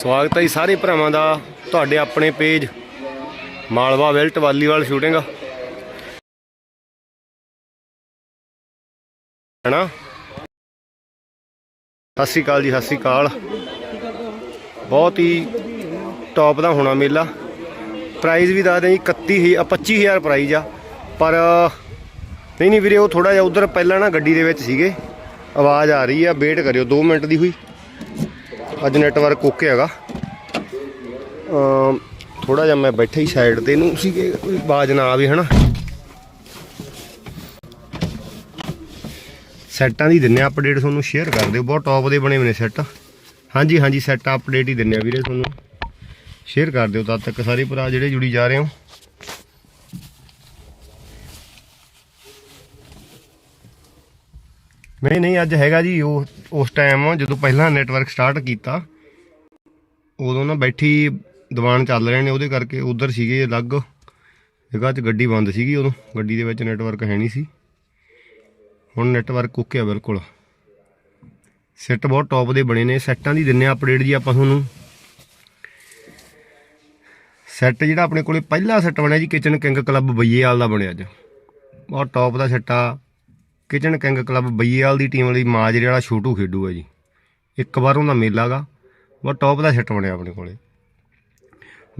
ਸਵਾਗਤ ਹੈ ਜੀ ਸਾਰੇ ਭਰਾਵਾਂ ਦਾ ਤੁਹਾਡੇ ਆਪਣੇ ਪੇਜ ਮਾਲਵਾ ਵੈਲਟ ਵਾਲੀਵਾਲ ਸ਼ੂਟਿੰਗ। ਹੈਨਾ? ਸਤਿ ਸ਼੍ਰੀ ਅਕਾਲ ਜੀ, ਸਤਿ ਸ਼੍ਰੀ ਅਕਾਲ। ਬਹੁਤ ਹੀ ਟੌਪ ਦਾ ਹੋਣਾ ਮੇਲਾ। ਪ੍ਰਾਈਜ਼ ਵੀ ਦੱਸਦੇ ਜੀ 31000 25000 ਪ੍ਰਾਈਜ਼ ਆ। ਪਰ, ਨਹੀਂ ਨਹੀਂ ਵੀਰੇ, ਉਹ ਥੋੜਾ ਜਿਹਾ ਉਧਰ ਪਹਿਲਾਂ ਨਾ ਗੱਡੀ ਦੇ ਵਿੱਚ ਸੀਗੇ। ਆਵਾਜ਼ ਆ ਰਹੀ ਆ ਵੇਟ ਕਰਿਓ 2 ਮਿੰਟ ਦੀ ਹੋਈ। ਅੱਜ ਨੈਟਵਰਕ ਓਕੇ ਹੈਗਾ। ਅਮ ਥੋੜਾ ਜਿਹਾ ਮੈਂ ਬੈਠਾ ਹੀ ਸਾਈਡ ਤੇ ਨੂੰ ਸੀ ਕਿ ਕੋਈ ਆਵਾਜ਼ ਨਾ ਆਵੇ, ਹਨਾ? ਸੈੱਟਾਂ ਦੀ ਦਿੰਨੇ ਅਪਡੇਟ ਤੁਹਾਨੂੰ ਸ਼ੇਅਰ ਕਰ ਦਿਓ। ਬਹੁਤ ਟੌਪ ਦੇ ਬਣੇ ਹੋਏ ਨੇ ਸੈੱਟ ਹਾਂਜੀ ਹਾਂਜੀ ਸੈੱਟ ਅਪਡੇਟ ਹੀ ਦਿੰਨੇ ਆ ਵੀਰੇ ਤੁਹਾਨੂੰ। ਸ਼ੇਅਰ ਕਰ ਦਿਓ ਤਦ ਤੱਕ ਸਾਰੇ ਭਰਾ ਜਿਹੜੇ ਜੁੜੀ ਜਾ ਰਹੇ ਹੋ। ਨਹੀਂ ਨਹੀਂ, ਅੱਜ ਹੈਗਾ ਜੀ ਉਹ, ਉਸ ਟਾਈਮ ਜਦੋਂ ਪਹਿਲਾਂ ਨੈਟਵਰਕ ਸਟਾਰਟ ਕੀਤਾ, ਉਦੋਂ ਨਾ ਬੈਠੀ ਦੀਵਾਨ ਚੱਲ ਰਹੇ ਨੇ, ਉਹਦੇ ਕਰਕੇ ਉਧਰ ਸੀਗੇ ਅਲੱਗ ਜਗ੍ਹਾ 'ਚ ਗੱਡੀ ਬੰਦ ਸੀਗੀ ਉਦੋਂ, ਗੱਡੀ ਦੇ ਵਿੱਚ ਨੈਟਵਰਕ ਹੈ ਨਹੀਂ ਸੀ। ਹੁਣ ਨੈਟਵਰਕ ਓਕੇ ਆ ਬਿਲਕੁਲ। ਸੈੱਟ ਬਹੁਤ ਟੌਪ ਦੇ ਬਣੇ ਨੇ, ਸੈੱਟਾਂ ਦੀ ਦਿੰਨੇ ਅਪਡੇਟ ਜੀ ਆਪਾਂ ਤੁਹਾਨੂੰ। ਸੈੱਟ ਜਿਹੜਾ ਆਪਣੇ ਕੋਲੇ ਪਹਿਲਾ ਸੈੱਟ ਬਣਿਆ ਜੀ ਕਿਚਨ ਕਿੰਗ ਕਲੱਬ ਬਈਏਵਾਲ ਦਾ ਬਣਿਆ ਅੱਜ। ਬਹੁਤ ਟੌਪ ਦਾ ਸੈੱਟ ਆ। ਕਿਚਨ ਕਿੰਗ ਕਲੱਬ ਬਈਏਵਾਲ ਦੀ ਟੀਮ ਲਈ ਮਾਜਰੇ ਵਾਲਾ ਛੋਟੂ ਖੇਡੂ ਹੈ ਜੀ। ਇੱਕ ਵਾਰ ਉਹਦਾ ਮੇਲਾ ਗਾ ਬਹੁਤ ਟੌਪ ਦਾ ਸੈੱਟ ਬਣਿਆ ਆਪਣੇ ਕੋਲੇ।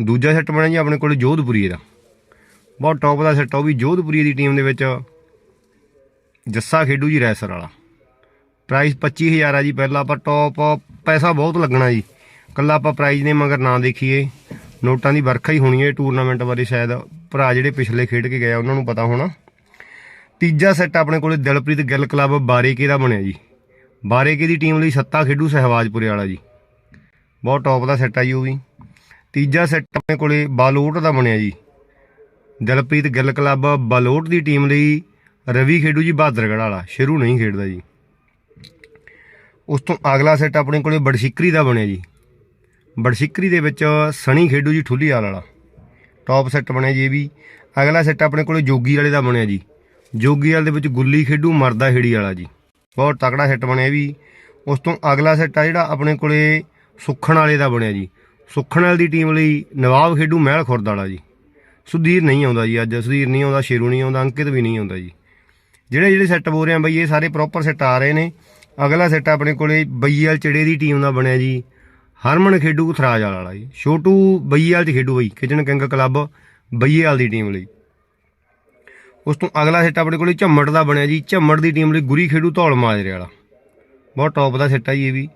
ਦੂਜਾ ਸੈੱਟ ਬਣਿਆ ਜੀ ਆਪਣੇ ਕੋਲੇ ਜੋਧਪੁਰੀ ਦਾ। ਬਹੁਤ ਟੌਪ ਦਾ ਸੈੱਟ ਉਹ ਵੀ ਜੋਧਪੁਰੀ ਦੀ ਟੀਮ ਦੇ ਵਿੱਚ ਜੱਸਾ ਖੇਡੂ ਜੀ ਰੈਸਰ ਵਾਲਾ। ਪ੍ਰਾਈਸ 25000 ਆ ਜੀ ਪਹਿਲਾਂ ਪਰ ਟੌਪ ਪੈਸਾ ਬਹੁਤ ਲੱਗਣਾ ਜੀ। ਕੱਲਾ ਆਪਾਂ ਪ੍ਰਾਈਜ਼ ਨੇ ਮਗਰ ਨਾ ਦੇਖੀਏ। ਨੋਟਾਂ ਦੀ ਵਰਖਾ ਹੀ ਹੋਣੀ ਹੈ ਟੂਰਨਾਮੈਂਟ ਬਾਰੇ ਸ਼ਾਇਦ। ਭਰਾ ਜਿਹੜੇ ਪਿਛਲੇ ਖੇਡ ਕੇ ਗਏ ਉਹਨਾਂ ਨੂੰ ਪਤਾ ਹੋਣਾ। ਤੀਜਾ ਸੈੱਟ ਆਪਣੇ ਕੋਲੇ ਦਿਲਪ੍ਰੀਤ ਗਿੱਲ ਕਲੱਬ ਬਾਰੇਕੇ ਦਾ ਬਣਿਆ ਜੀ। ਬਾਰੇਕੇ ਦੀ ਟੀਮ ਲਈ ਸੱਤਾ ਖੇਡੂ ਸਹਿਵਾਜਪੁਰੇ ਵਾਲਾ ਜੀ। ਬਹੁਤ ਟੌਪ ਦਾ ਸੈੱਟ ਆ ਜੀ ਉਹ ਵੀ। ਤੀਜਾ ਸੈੱਟ ਆਪਣੇ ਕੋਲੇ ਬਾਲੋਟ ਦਾ ਬਣਿਆ ਜੀ। ਦਿਲਪ੍ਰੀਤ ਗਿੱਲ ਕਲੱਬ ਬਾਲੋਟ ਦੀ ਟੀਮ ਲਈ ਰਵੀ ਖੇਡੂ ਜੀ ਬਹਾਦਰਗੜ੍ਹ ਵਾਲਾ, ਸ਼ੁਰੂ ਨਹੀਂ ਖੇਡਦਾ ਜੀ। ਉਸ ਤੋਂ ਅਗਲਾ ਸੈੱਟ ਆਪਣੇ ਕੋਲੇ ਬੜਸ਼ਿਕਰੀ ਦਾ ਬਣਿਆ ਜੀ। ਬੜਸ਼ਿਕਰੀ ਦੇ ਵਿੱਚ ਸਣੀ ਖੇਡੂ ਜੀ ਠੁੱਲੀ ਵਾਲਾ। ਟੌਪ ਸੈੱਟ ਬਣਿਆ ਜੀ ਇਹ ਵੀ। ਅਗਲਾ ਸੈੱਟ ਆਪਣੇ ਕੋਲੇ ਜੋਗੀ ਵਾਲੇ ਦਾ ਬਣਿਆ ਜੀ। ਜੋਗੀ ਵਾਲੇ ਦੇ ਵਿੱਚ ਗੁੱਲੀ ਖੇਡੂ ਮਰਦਾ ਹੇੜੀ ਵਾਲਾ ਜੀ। ਬਹੁਤ ਤਕੜਾ ਸੈੱਟ ਬਣਿਆ ਵੀ। ਉਸ ਤੋਂ ਅਗਲਾ ਸੈੱਟ ਆ ਜਿਹੜਾ ਆਪਣੇ ਕੋਲੇ ਸੁੱਖਣ ਵਾਲੇ ਦਾ ਬਣਿਆ ਜੀ। ਸੁੱਖਣ ਵਾਲੇ ਦੀ ਟੀਮ ਲਈ ਨਵਾਬ ਖੇਡੂ ਮਹਿਲ ਖੁਰਦ ਵਾਲਾ ਜੀ। ਸੁਧੀਰ ਨਹੀਂ ਆਉਂਦਾ ਜੀ ਅੱਜ। ਸੁਧੀਰ ਨਹੀਂ ਆਉਂਦਾ, ਸ਼ੇਰੂ ਨਹੀਂ ਆਉਂਦਾ, ਅੰਕਿਤ ਵੀ ਨਹੀਂ ਆਉਂਦਾ ਜੀ। ਜਿਹੜੇ ਜਿਹੜੇ ਸੈੱਟ ਬੋਲ ਰਹੇ ਆ ਬਈ, ਇਹ ਸਾਰੇ ਪ੍ਰੋਪਰ ਸੈੱਟ ਆ ਰਹੇ ਨੇ। ਅਗਲਾ ਸੈੱਟ ਆਪਣੇ ਕੋਲੇ ਬਈਆਲ ਚੜੇ ਦੀ ਟੀਮ ਦਾ ਬਣਿਆ ਜੀ। ਹਰਮਨ ਖੇਡੂ ਥਰਾਜ ਵਾਲਾ ਜੀ। ਛੋਟੂ ਬਈਆਲ ਚ ਖੇਡੂ ਬਈ ਕਿਚਨ ਕਿੰਗ ਕਲੱਬ ਬਈਆਲ ਦੀ ਟੀਮ ਲਈ। ਉਸ ਤੋਂ ਅਗਲਾ ਸੈੱਟ ਆਪਣੇ ਕੋਲ ਝੰਮੜ ਦਾ ਬਣਿਆ ਜੀ। ਝੰਮੜ ਦੀ ਟੀਮ ਲਈ ਗੁਰੀ ਖੇਡੂ ਧੌਲ ਮਾਜਰੇ ਵਾਲਾ। ਬਹੁਤ ਟੌਪ ਦਾ ਸੈੱਟ ਆ ਜੀ ਇਹ ਵੀ।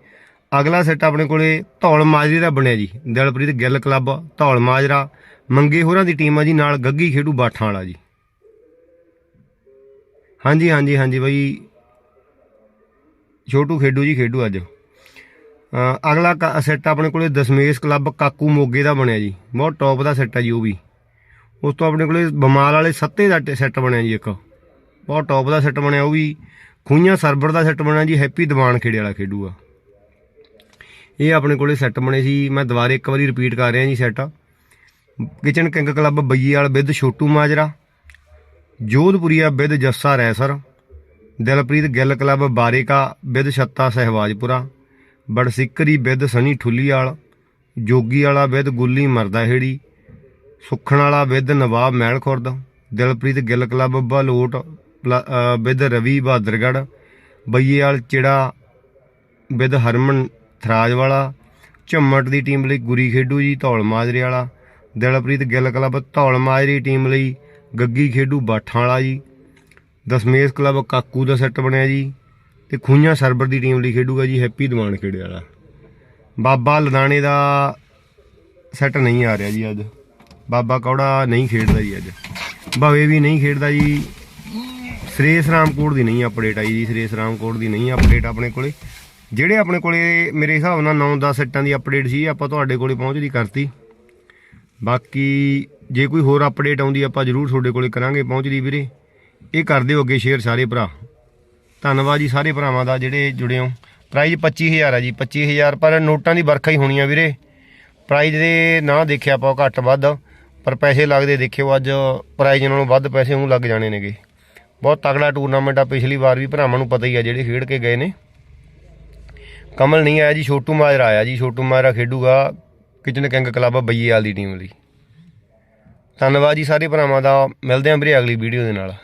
ਅਗਲਾ ਸੈੱਟ ਆਪਣੇ ਕੋਲੇ ਧੌਲ ਮਾਜਰੇ ਦਾ ਬਣਿਆ ਜੀ। ਦਿਲਪ੍ਰੀਤ ਗਿੱਲ ਕਲੱਬ ਧੌਲ ਮਾਜਰਾ। ਮੰਗੇ ਹੋਰਾਂ ਦੀ ਟੀਮ ਆ ਜੀ, ਨਾਲ ਗੱਗੀ ਖੇਡੂ ਬਾਠਾਂ ਵਾਲਾ ਜੀ। ਹਾਂਜੀ ਹਾਂਜੀ ਹਾਂਜੀ ਬਾਈ। ਛੋਟੂ ਖੇਡੂ ਜੀ, ਖੇਡੂ ਅੱਜ। ਅਗਲਾ ਕ- ਸੈੱਟ ਆਪਣੇ ਕੋਲੇ ਦਸਮੇਸ਼ ਕਲੱਬ ਕਾਕੂ ਮੋਗੇ ਦਾ ਬਣਿਆ ਜੀ। ਬਹੁਤ ਟੌਪ ਦਾ ਸੈੱਟ ਆ ਜੀ ਉਹ ਵੀ। ਉਸ ਤੋਂ ਆਪਣੇ ਕੋਲੇ ਬਮਾਲ ਵਾਲੇ ਸੱਤੇ ਦਾ ਸੈੱਟ ਬਣਿਆ ਜੀ ਇੱਕ। ਬਹੁਤ ਟੌਪ ਦਾ ਸੈੱਟ ਬਣਿਆ, ਉਹ ਵੀ ਖੂਈਆਂ ਸਰਬਰ ਦਾ ਸੈੱਟ ਬਣਿਆ ਜੀ, ਹੈਪੀ ਦੀਵਾਨ ਖੇੜੇ ਵਾਲਾ ਖੇਡੂਗਾ ਇਹ ਆਪਣੇ ਕੋਲੇ ਸੈੱਟ ਬਣੇ ਸੀ, ਮੈਂ ਦੁਬਾਰੇ ਇੱਕ ਵਾਰੀ ਰਿਪੀਟ ਕਰ ਰਿਹਾ ਜੀ set. Kitchen King club Baiyal with Chhotu Majra Jodhpuria with Jassa racer, Dilpreet Gill club Bareka with Chhatta Sehwajpura, Badsikri with Sunny Thulliwal Jogiwala with Gulli Marda Heri ਸੁੱਖਣ ਵਾਲਾ with Nawab Mahal Khurd Dilpreet Gill club Balot with Ravi Bahadurgarh, Baiewal Chira, with Harman Tharaj ਵਾਲਾ ਝੰਮਟ ਦੀ team ਲਈ ਗੁਰੀ ਖੇਡੂ ਜੀ ਧੌਲ ਮਾਜਰੇ ਵਾਲਾ Dilpreet Gill club Dhaul Majri team ਲਈ ਗੱਗੀ ਖੇਡੂ ਬਾਠਾਂ ਵਾਲਾ ਜੀ, Dasmesh club Kaku ਦਾ ਸੈੱਟ ਬਣਿਆ ਜੀ ਤੇ ਖੂਈਆਂ ਸਰਬਰ ਦੀ ਟੀਮ ਲਈ ਖੇਡੂਗਾ ਜੀ ਹੈਪੀ ਦੀਵਾਨ ਖੇੜੇ ਵਾਲਾ। ਬਾਬਾ ਲਦਾਣੇ ਦਾ ਸੈੱਟ ਨਹੀਂ ਆ ਰਿਹਾ ਜੀ ਅੱਜ। ਬਾਬਾ ਕੌੜਾ ਨਹੀਂ ਖੇਡਦਾ ਜੀ ਅੱਜ। ਭਵੇ ਵੀ ਨਹੀਂ ਖੇਡਦਾ ਜੀ। ਸ੍ਰੇਸ਼ ਰਾਮਕੋਟ ਦੀ ਨਹੀਂ ਅਪਡੇਟ ਆਈ ਜੀ, ਸ੍ਰੇਸ਼ ਰਾਮਕੋਟ ਦੀ ਨਹੀਂ ਅਪਡੇਟ ਆਪਣੇ ਕੋਲੇ। ਜਿਹੜੇ ਆਪਣੇ ਕੋਲੇ ਮੇਰੇ ਹਿਸਾਬ ਨਾਲ 9-10 ਸੈੱਟਾਂ ਦੀ ਅਪਡੇਟ ਸੀ, ਆਪਾਂ ਤੁਹਾਡੇ ਕੋਲੇ ਪਹੁੰਚਦੀ ਕਰਤੀ। ਬਾਕੀ ਜੇ ਕੋਈ ਹੋਰ ਅਪਡੇਟ ਆਉਂਦੀ, ਆਪਾਂ ਜ਼ਰੂਰ ਤੁਹਾਡੇ ਕੋਲੇ ਕਰਾਂਗੇ ਪਹੁੰਚਦੀ ਵੀਰੇ। ਇਹ ਕਰ ਦਿਓ ਅੱਗੇ ਸ਼ੇਅਰ ਸਾਰੇ ਭਰਾ। ਧੰਨਵਾਦ ਜੀ ਸਾਰੇ ਭਰਾਵਾਂ ਦਾ ਜਿਹੜੇ ਜੁੜੇ ਹੋ। ਪ੍ਰਾਈਜ਼ 25000 ਆ ਜੀ 25000 ਪਰ ਨੋਟਾਂ ਦੀ ਵਰਖਾ ਹੀ ਹੋਣੀ ਆ ਵੀਰੇ। ਪ੍ਰਾਈਜ਼ ਦੇ ਨਾ ਦੇਖਿਆ ਆਪਾਂ ਘੱਟ ਵੱਧ। ਪਰ ਪੈਸੇ ਲੱਗਦੇ ਦੇਖਿਓ, ਅੱਜ ਪ੍ਰਾਈਜ਼ ਨਾਲੋਂ ਵੱਧ ਪੈਸੇ ਉਹਨੂੰ ਲੱਗ ਜਾਣੇ ਨੇਗੇ। ਬਹੁਤ ਤਕੜਾ ਟੂਰਨਾਮੈਂਟ ਆ, ਪਿਛਲੀ ਵਾਰ ਵੀ ਭਰਾਵਾਂ ਨੂੰ ਪਤਾ ਹੀ ਆ ਜਿਹੜੇ ਖੇਡ ਕੇ ਗਏ ਨੇ। ਕਮਲ ਨਹੀਂ ਆਇਆ ਜੀ, ਛੋਟੂ ਮਾਜਰਾ ਆਇਆ ਜੀ, ਛੋਟੂ ਮਾਜਰਾ ਖੇਡੂਗਾ ਕਿਚਨ ਕਿੰਗ ਕਲੱਬ ਬਈਏਵਾਲ ਦੀ ਟੀਮ ਲਈ। ਧੰਨਵਾਦ ਜੀ ਸਾਰੇ ਭਰਾਵਾਂ ਦਾ, ਮਿਲਦੇ ਆਂ ਵੀਰੇ ਅਗਲੀ ਵੀਡੀਓ ਦੇ ਨਾਲ।